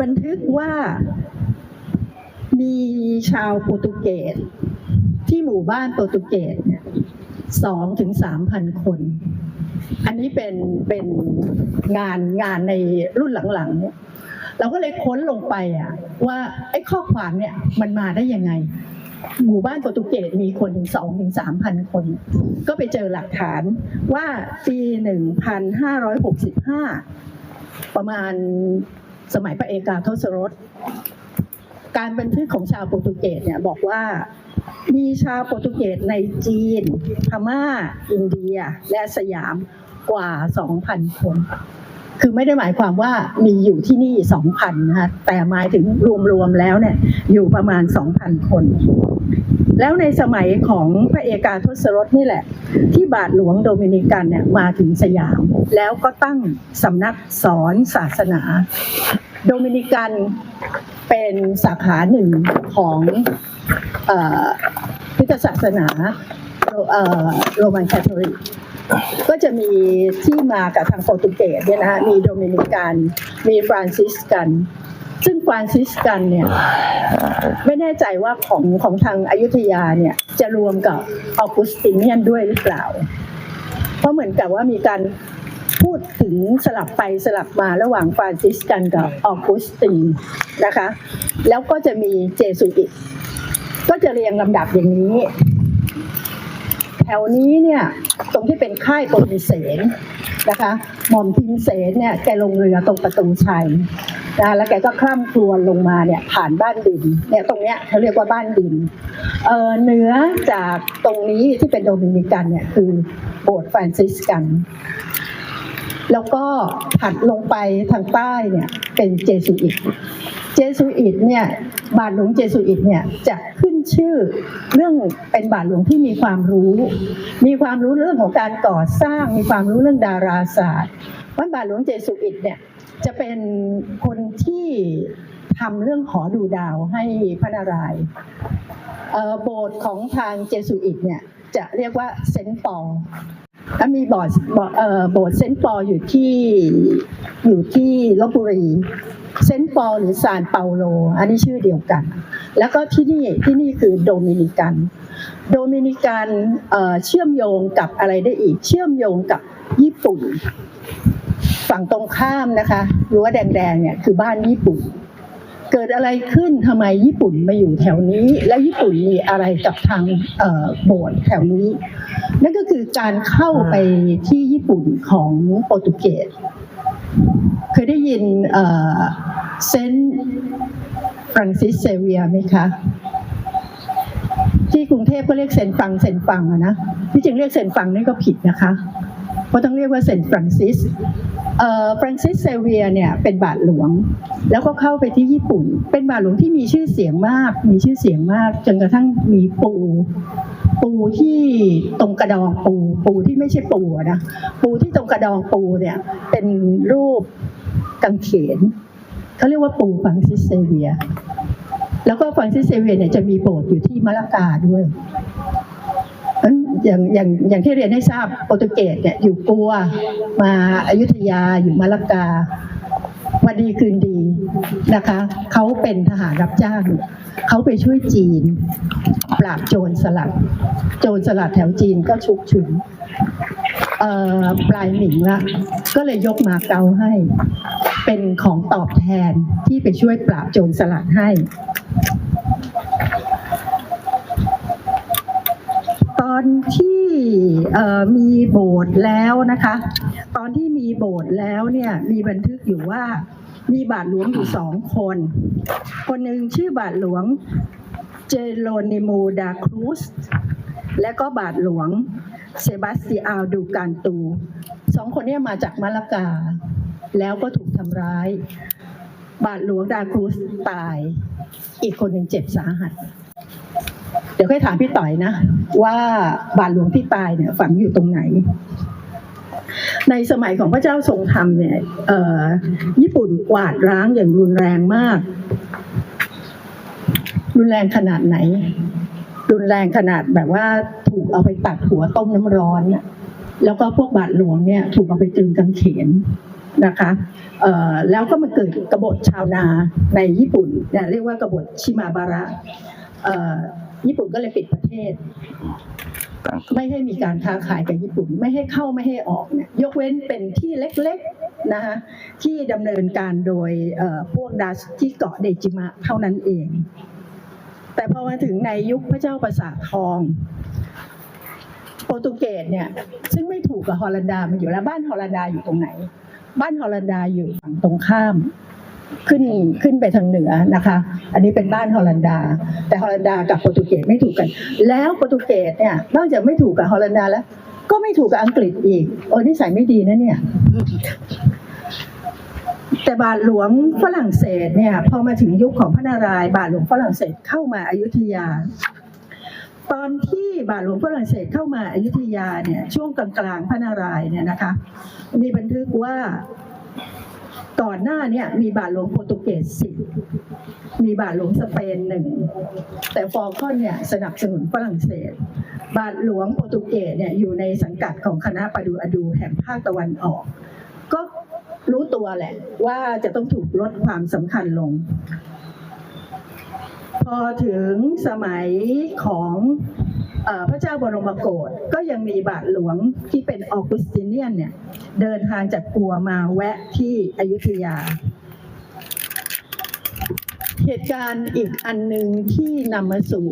บันทึกว่ามีชาวโปรตุเกสที่หมู่บ้านโปรตุเกสสองถึงสามพันคน อันนี้เป็นเป็นงานงานในรุ่นหลังๆเนี่ยเราก็เลยค้นลงไปอะ ว่าไอ้ข้อความเนี่ยมันมาได้ยังไง หมู่บ้านโปรตุเกสมีคนถึงสองถึงสามพันคน ก็ไปเจอหลักฐานว่าปีหนึ่งพันห้าร้อยหกสิบห้าประมาณ สมัยพระเอกาทศรสการบันทึกของชาวโปรตุเกสเนี่ยบอกว่ามีชาวโปรตุเกสในจีน พม่า อินเดีย และสยามกว่า 2,000 คน คือไม่ได้หมายความว่ามีอยู่ที่นี่ 2,000 นะคะ แต่หมายถึงรวมๆแล้วเนี่ยอยู่ประมาณ 2,000 คน แล้วในสมัยของพระเอกาทศรสนี่แหละ ที่บาทหลวงโดมินิกันเนี่ยมาถึงสยาม แล้วก็ตั้งสำนักสอนศาสนา โดมินิกันเป็นสาขาหนึ่งของพุทธศาสนาโรเอ่อโรมันคาทอลิกก็จะมีที่มากับทางโปรตุเกสเนี่ยนะฮะมีโดมินิกัน มีฟรานซิสกัน ซึ่งฟรานซิสกันเนี่ยไม่แน่ใจว่าของของทางอายุทยาเนี่ยจะรวมกับออกุสติเนียนด้วยหรือเปล่า เพราะเหมือนกับว่ามีการพูดถึงสลับไปสลับมาระหว่างฟรานซิสกันกับออกุสตินนะคะ แล้วก็จะมีเจสุอิตก็จะเรียงลำดับอย่างนี้ แถวนี้เนี่ยตรงที่เป็นค่ายโปรตุเสนนะคะหม่อมพิมเสนเนี่ยแกลงเรือตรงประตูชัย นะแล้วแกก็คล่ำครวญลงมาเนี่ยผ่านบ้านดินเนี่ยตรงเนี้ยเขาเรียกว่าบ้านดินเออเหนือจากตรงนี้ที่เป็นโดมินิกันเนี่ยคือโบสถ์ฟรานซิสกัน แล้วก็ถัดลงไปทางใต้เนี่ยเป็นเจสุอิตเจสุอิตเนี่ยบาทหลวงเจสุอิตเนี่ยจะขึ้นชื่อเรื่องเป็นบาทหลวงที่มีความรู้ มีความรู้เรื่องของการก่อสร้าง มีความรู้เรื่องดาราศาสตร์วัดบาทหลวงเจสุอิตเนี่ย จะเป็นคนที่ทำเรื่องหอดูดาวให้พระนารายณ์เอ่อโบสถ์ของทางเจสุอิตเนี่ยจะเรียกว่าเซนต์ปอลแล้วมีบอร์ดบอร์เอ่อโบสถ์เซนต์ปอลอยู่ที่อยู่ที่ลบบุรีเซนต์ปอลหรือซานเปาโล อันนี้ชื่อเดียวกัน แล้วก็ที่นี่ที่นี่คือโดมินิกัน โดมินิกันเชื่อมโยงกับอะไรได้อีก เชื่อมโยงกับญี่ปุ่น ฝั่งตรงข้ามนะคะรั้วแดงๆเนี่ยคือบ้านญี่ปุ่น เกิดอะไรขึ้นทำไมญี่ปุ่นมาอยู่แถวนี้ และญี่ปุ่นมีอะไรกับทางโบสถ์แถวนี้ นั่นก็คือการเข้าไปที่ญี่ปุ่นของโปรตุเกสเคยได้ยินเซนต์ฟรังซิสเซเวียไหมคะที่กรุงเทพก็เรียกเซนฟังเซนฟังอะนะที่จริงเรียกเซนฟังนี่ก็ผิดนะคะ เพราะต้องเรียกว่าเซนฟรังซิส ฟรังซิสเซเวียเนี่ยเป็นบาทหลวง แล้วก็เข้าไปที่ญี่ปุ่น เป็นบาทหลวงที่มีชื่อเสียงมาก มีชื่อเสียงมากจนกระทั่งมีปู ปูที่ตรงกระดองปู ปูที่ไม่ใช่ปูนะปูที่ตรงกระดองปูเนี่ยเป็นรูปกังเขนเขาเรียกว่าปูฟรังซิสเซเวีย แล้วก็ฟรังซิสเซเวียเนี่ยจะมีโบสถ์อยู่ที่มะละกาด้วย อย่างอย่างอย่างที่เรียนให้ทราบโปรตุเกสเนี่ยอยู่ปัวมาอายุทยาอยู่มะละกาวันดีคืนดีนะคะเขาเป็นทหารรับจ้างเขาไปช่วยจีน ปราบโจรสลัด โจรสลัดแถวจีนก็ชุกชุมเอ่อปลายหมิงละก็เลยยกมาเกาให้ เป็นของตอบแทนที่ไปช่วยปราบโจรสลัดให้ ตอนที่เอ่อ มีโบสถ์แล้วนะคะ ตอนที่มีโบสถ์แล้วเนี่ยมีบันทึกอยู่ว่ามีบาทหลวงอยู่สองคน คนหนึ่งชื่อบาทหลวงเจโรนิโมดาครูสและก็บาทหลวงเซบาสติอาลดูการตูสองคนนี้มาจากมาลากา แล้วก็ถูกทำร้าย บาทหลวงดาครูสตาย อีกคนหนึ่งเจ็บสาหัส เดี๋ยวค่อยถามพี่ต่อยนะ ว่าบาทหลวงที่ตายเนี่ยฝังอยู่ตรงไหน ในสมัยของพระเจ้าทรงธรรมเนี่ยเออญี่ปุ่นกวาดร้างอย่างรุนแรงมาก รุนแรงขนาดไหน รุนแรงขนาดแบบว่าถูกเอาไปตัดหัวต้มน้ำร้อนน่ะแล้วก็พวกบาทหลวงเนี่ยถูกเอาไปตรึงกางเขนนะคะเออแล้วก็มาเกิดกบฏชาวนาในญี่ปุ่นเนี่ยเรียกว่ากบฏชิมาบาระเออ ญี่ปุ่นก็เลยปิดประเทศต่างไม่ให้มีการค้าขายกับญี่ปุ่น ไม่ให้เข้าไม่ให้ออกเนี่ยยกเว้นเป็นที่เล็กๆนะคะที่ดำเนินการโดยเอ่อพวกดัชที่เกาะเดจิมะเท่านั้นเอง แต่พอมาถึงในยุคพระเจ้าประสาททองโปรตุเกสเนี่ยซึ่งไม่ถูกกับฮอลันดามันอยู่แล้วบ้านฮอลันดาอยู่ตรงไหน บ้านฮอลันดาอยู่ฝั่งตรงข้าม ขึ้นขึ้นไปทางเหนือนะคะ อันนี้เป็นบ้านฮอลันดา แต่ฮอลันดากับโปรตุเกสไม่ถูกกัน แล้วโปรตุเกสเนี่ยนอกจากไม่ถูกกับฮอลันดาแล้ว ก็ไม่ถูกกับอังกฤษอีกโอ้นิสัยไม่ดีนะเนี่ย แต่บาทหลวงฝรั่งเศสเนี่ย พอมาถึงยุคของพระนารายณ์บาทหลวงฝรั่งเศสเข้ามาอายุทยา ตอนที่บาทหลวงฝรั่งเศสเข้ามาอายุทยาเนี่ย ช่วงกลางๆพระนารายณ์เนี่ยนะคะ มีบันทึกว่า ก่อนหน้าเนี่ยมีบาทหลวงโปรตุเกสสิบมีบาทหลวงสเปนหนึ่งแต่ฟอลคอนเนี่ยสนับสนุนฝรั่งเศส บาทหลวงโปรตุเกสเนี่ยอยู่ในสังกัดของคณะปาดูอดูแห่งภาคตะวันออก ก็รู้ตัวแหละว่าจะต้องถูกลดความสำคัญลง พอถึงสมัยของ พระเจ้าบรมโกศก็ยังมีบาทหลวงที่เป็นออกุสติเนียนเนี่ยเดินทางจากกัวมาแวะที่อยุธยา เหตุการณ์อีกอันหนึ่งที่นำมาสู่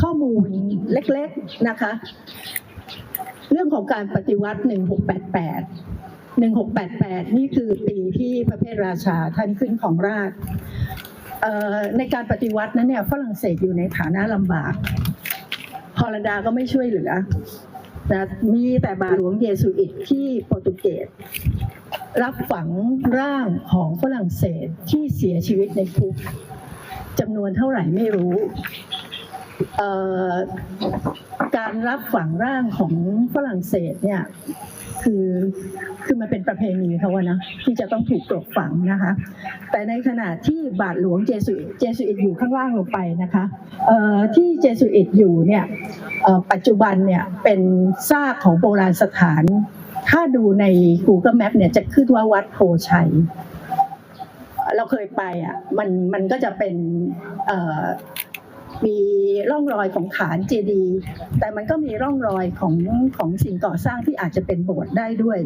ข้อมูลเล็กๆนะคะ เรื่องของการปฏิวัติ 1688 1688 นี่คือปีที่พระเพทราชาท่านขึ้นของราช ในการปฏิวัตินั้นเนี่ยฝรั่งเศสอยู่ในฐานะลำบากฮอลันดาก็ไม่ช่วยเหลือนะมีแต่บาทหลวงเยสุอิตที่โปรตุเกสรับฝังร่างของฝรั่งเศสที่เสียชีวิตในคุกจำนวนเท่าไหร่ไม่รู้การรับฝังร่างของฝรั่งเศสเนี่ยคือ คือมันเป็นประเพณีเขาอะนะที่จะต้องถูกกลบฝังนะคะ แต่ในขณะที่บาทหลวงเจสุเจสุอิตอยู่ข้างล่างลงไปนะคะที่เจสุอิตอยู่เนี่ยปัจจุบันเนี่ยเป็นซากของโบราณสถาน ถ้าดูใน Google Map เนี่ยจะขึ้นว่าวัดโพชัยเราเคยไปอะมันมันก็จะเป็น มีร่องรอยของฐานเจดีย์แต่มันก็มีร่องรอยของของสิ่งก่อสร้างที่อาจจะเป็นโบสถ์ได้ด้วย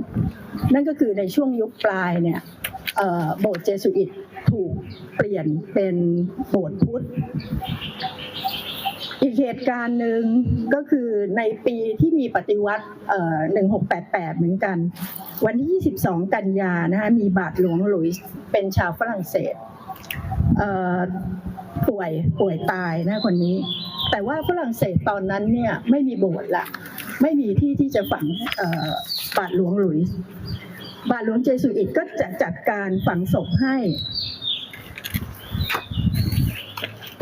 นั่นก็คือในช่วงยุคปลายเนี่ยโบสถ์เจสุอิตถูกเปลี่ยนเป็นโบสถ์พุทธอีกเหตุการณ์หนึ่งก็คือในปีที่มีปฏิวัติเอ่อ1688 เหมือนกัน วันที่ 22 กันยานะคะมีบาทหลวงหลุยส์เป็นชาวฝรั่งเศสเอ่อ ป่วยป่วยตายนะคนนี้ แต่ว่าฝรั่งเศสตอนนั้นเนี่ยไม่มีโบสถ์ละ ไม่มีที่ที่จะฝังบาทหลวงหลุยส์บาทหลวงเจสุอิตก็จะจัดการฝังศพให้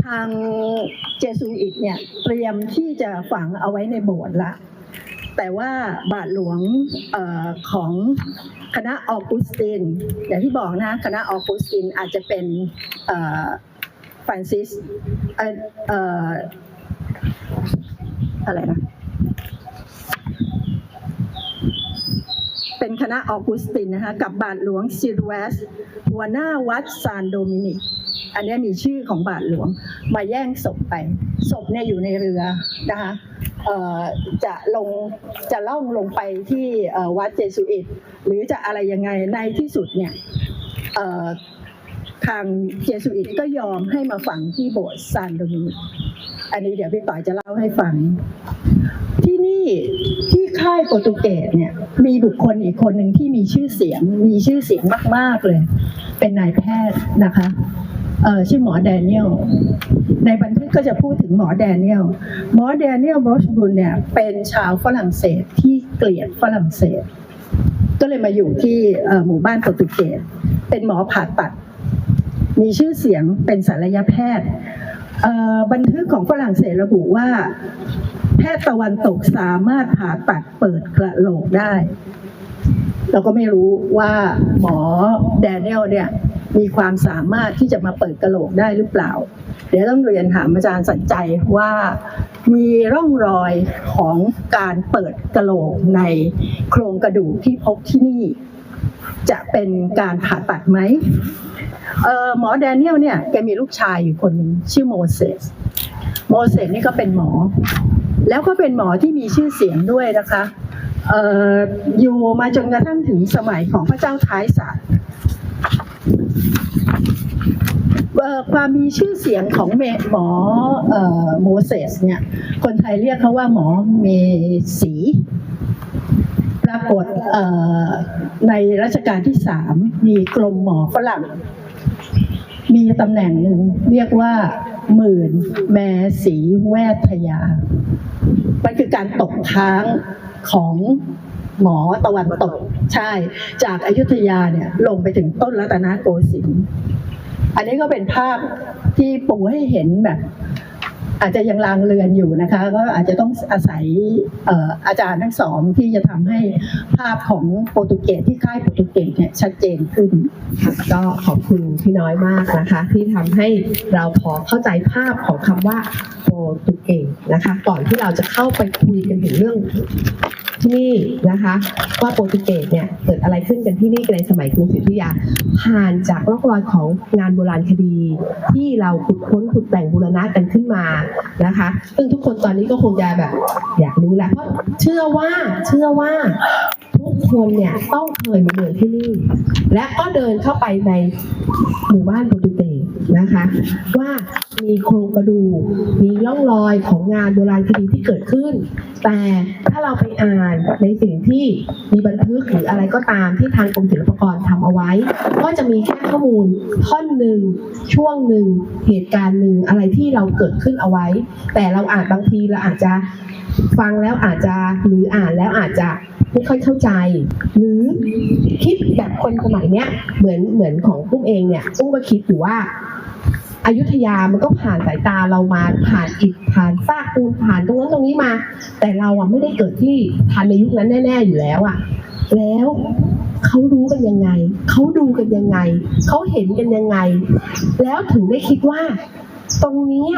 ทางเจซูอิตเนี่ยเตรียมที่จะฝังเอาไว้ในโบสถ์ละแต่ว่าบาทหลวงออของคณะออกุสติน อย่างที่บอกนะคณะออกุสตินอาจจะเป็น ฟรานซิสเอ่ออะไรนะเป็นคณะออกุสตินนะคะกับบาทหลวงซิลเวสหัวหน้าวัดซานโดมินิก อันนี้มีชื่อของบาทหลวงมาแย่งศพไป ศพเนี่ยอยู่ในเรือนะคะเอ่อจะลงจะล่องลงไปที่วัดเจสุอิตหรือจะอะไรยังไงในที่สุดเนี่ย ทางเจสุอิตก็ยอมให้มาฝังที่โบสถ์ซานโดมินิกอันนี้เดี๋ยวพี่ต่อยจะเล่าให้ฟัง ที่นี่ที่ค่ายโปรตุเกสเนี่ย มีบุคคลอีกคนหนึ่งที่มีชื่อเสียง มีชื่อเสียงมาก ๆเลย เป็นนายแพทย์นะคะเออชื่อหมอแดเนียล ในบันทึกก็จะพูดถึงหมอแดเนียล หมอแดเนียลบรอชบุลเนี่ย เป็นชาวฝรั่งเศสที่เกลียดฝรั่งเศส ก็เลยมาอยู่ที่หมู่บ้านโปรตุเกส เป็นหมอผ่าตัด มีชื่อเสียงเป็นศัลยแพทย์บันทึกของฝรั่งเศสระบุว่า แพทย์ตะวันตกสามารถผ่าตัดเปิดกระโหลกได้ เราก็ไม่รู้ว่าหมอแดเนียลเนี่ยมีความสามารถที่จะมาเปิดกระโหลกได้หรือเปล่า เดี๋ยวต้องเรียนถามอาจารย์สัจใจว่ามีร่องรอยของการเปิดกระโหลกในโครงกระดูกที่พบที่นี่ จะเป็นการผ่าตัดไหม เอ่อหมอแดเนียลเนี่ยแกมีลูกชายอยู่คนหนึ่งชื่อโมเสสโมเสสนี่ก็เป็นหมอ แล้วก็เป็นหมอที่มีชื่อเสียงด้วยนะคะเอ่ออยู่มาจนกระทั่งถึงสมัยของพระเจ้าท้ายสาสเอ่อความมีชื่อเสียงของมหมออโมเสสเนี่ย คนไทยเรียกเขาว่าหมอเมสีปรากฏในรัชกาลที่สามมีกรมหมอฝรั่ง มีตำแหน่งหนึ่งเรียกว่า หมื่นแมสีแวทยา มันคือการตกค้างของหมอตะวันตกใช่ จากอายุทยาเนี่ยลงไปถึงต้นรัตนโกสินทร์อันนี้ก็เป็นภาพที่ปูให้เห็นแบบ อาจจะยังลางเลือนอยู่นะคะ ก็อาจจะต้องอาศัยอาจารย์ทั้งสองที่จะทำให้ภาพของโปรตุเกสที่ค่ายโปรตุเกสเนี่ยชัดเจนขึ้นค่ะก็ขอบคุณพี่น้อยมากนะคะ ที่ทำให้เราพอเข้าใจภาพของคำว่าโปรตุเกสนะคะ ก่อนที่เราจะเข้าไปคุยกันถึงเรื่อง ที่นี่นะคะว่าโปรตุเกสเนี่ยเกิดอะไรขึ้นกันที่นี่ในสมัยกรุงศรีอยุธยา ผ่านจากร่องรอยของงานโบราณคดี ที่เราขุดค้นขุดแต่งบูรณะกันขึ้นมานะคะ ซึ่งทุกคนตอนนี้ก็คงจะแบบ อยากรู้แหละเพราะเชื่อว่าเชื่อว่าทุกคนเนี่ยต้องเคยมาเดินที่นี่ และก็เดินเข้าไปในหมู่บ้านโปรตุเกสนะคะ ว่า มีโครงกระดูก มีร่องรอยของงานโบราณคดีที่เกิดขึ้น แต่ถ้าเราไปอ่านในสิ่งที่มีบันทึกหรืออะไรก็ตามที่ทางกรมศิลปากรทำเอาไว้ ก็จะมีแค่ข้อมูลท่อนหนึ่งช่วงหนึ่งเหตุการณ์หนึ่งอะไรที่เราเกิดขึ้นเอาไว้ แต่เราอ่านบางทีเราอาจจะฟังแล้วอาจจะหรืออ่านแล้วอาจจะไม่ค่อยเข้าใจ หรือคิดแบบคนสมัยเนี้ยเหมือนเหมือนของปุ้มเองเนี่ยปุ้มก็คิดอยู่ว่า อยุธยามันก็ผ่านสายตาเรามาผ่านอิฐผ่านซากปูนผ่านตรงนั้นตรงนี้มา แต่เราอะไม่ได้เกิดที่ทันในยุคนั้นแน่ ๆอยู่แล้วอะ แล้วเขารู้กันยังไง เขาดูกันยังไง เขาเห็นกันยังไง แล้วถึงได้คิดว่า ตรงนี้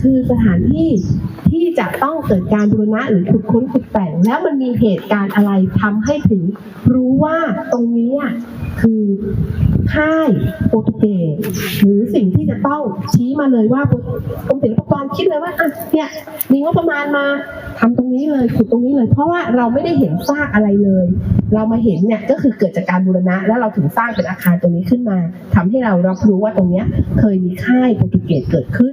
คือสถานที่ ที่จะต้องเกิดการบูรณะหรือขุดค้นขุดแต่ง แล้วมันมีเหตุการณ์อะไรทำให้ถึง รู้ว่าตรงนี้คือค่ายโปรตุเกสหรือสิ่งที่จะต้องชี้มาเลยว่ากรมศิลปากรคิดเลยว่าอะเนี่ยมีงบประมาณมาทำตรงนี้เลยขุดตรงนี้เลย เพราะว่าเราไม่ได้เห็นซากอะไรเลย เรามาเห็นเนี่ยก็คือเกิดจากการบูรณะ แล้วเราถึงสร้างเป็นอาคารตรงนี้ขึ้นมาทำให้เรารับรู้ว่าตรงเนี้ยเคยมีค่ายโปรตุเกสเกิดขึ้น